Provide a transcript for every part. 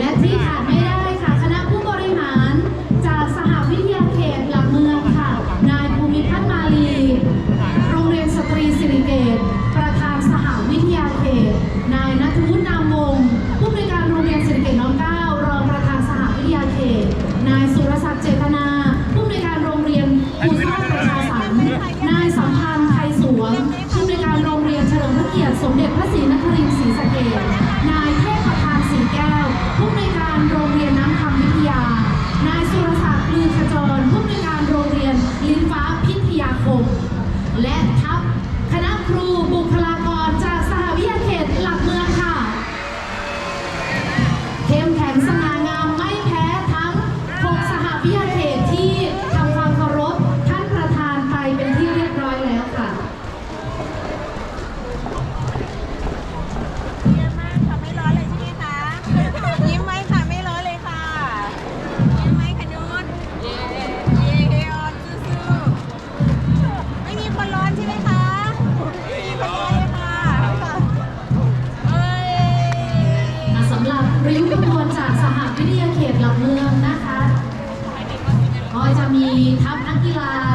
และที่ขาดไม่ได้ค่ะ คณะผู้บริหารจากสหวิทยาเขตหลักเมืองค่ะ นายภูมิพัฒมาลี โรงเรียนสตรีสิริเกต ประธานสหวิทยาเขต นายนัทวุฒินามวงศ์ผู้บริการโรงเรียนสิริเกตน้องเก้ารองประธานสหวิทยาเขต นายสุรศักดิ์เจตนา ผู้บริการโรงเรียนภูซ่ประชาสัมนายสัมพันธ์ left. ทัพนักกีฬา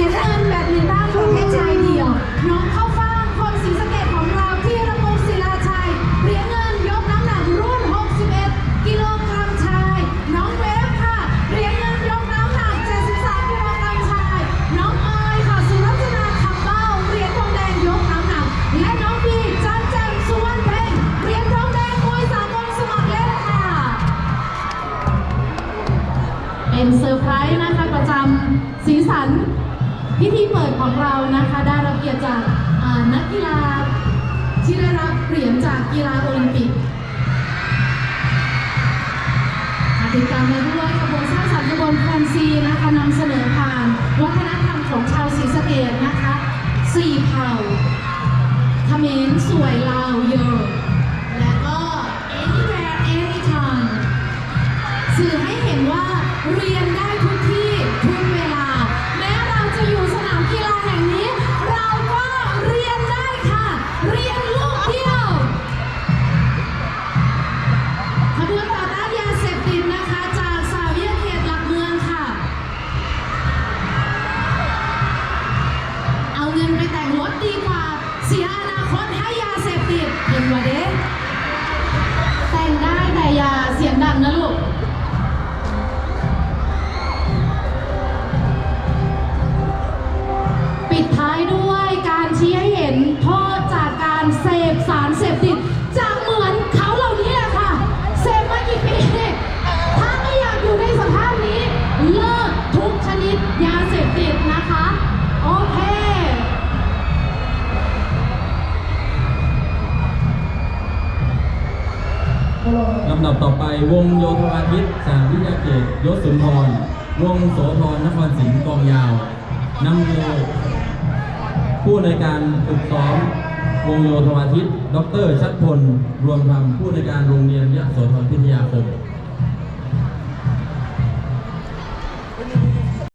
เหรียญเงินแบดมินตันประเภทชายเดียว น้องเข้า ของเรานะคะได้รับเกียรติจากนักกีฬาที่ได้รับเหรียญจากกีฬาโอลิมปิกติดตามมาด้วยขบว ดังนะลูก ลำดับต่อไปวงโยธวาทิตสามวิทยาเกตยศสุนทร วงโสธรนครศรีกองยาวนำโดยผู้ในการฝึกซ้อมวงโยธวาทิต ดร ชัดพล รวมธรรมผู้ในการโรงเรียนยะโสธรพิทยาคม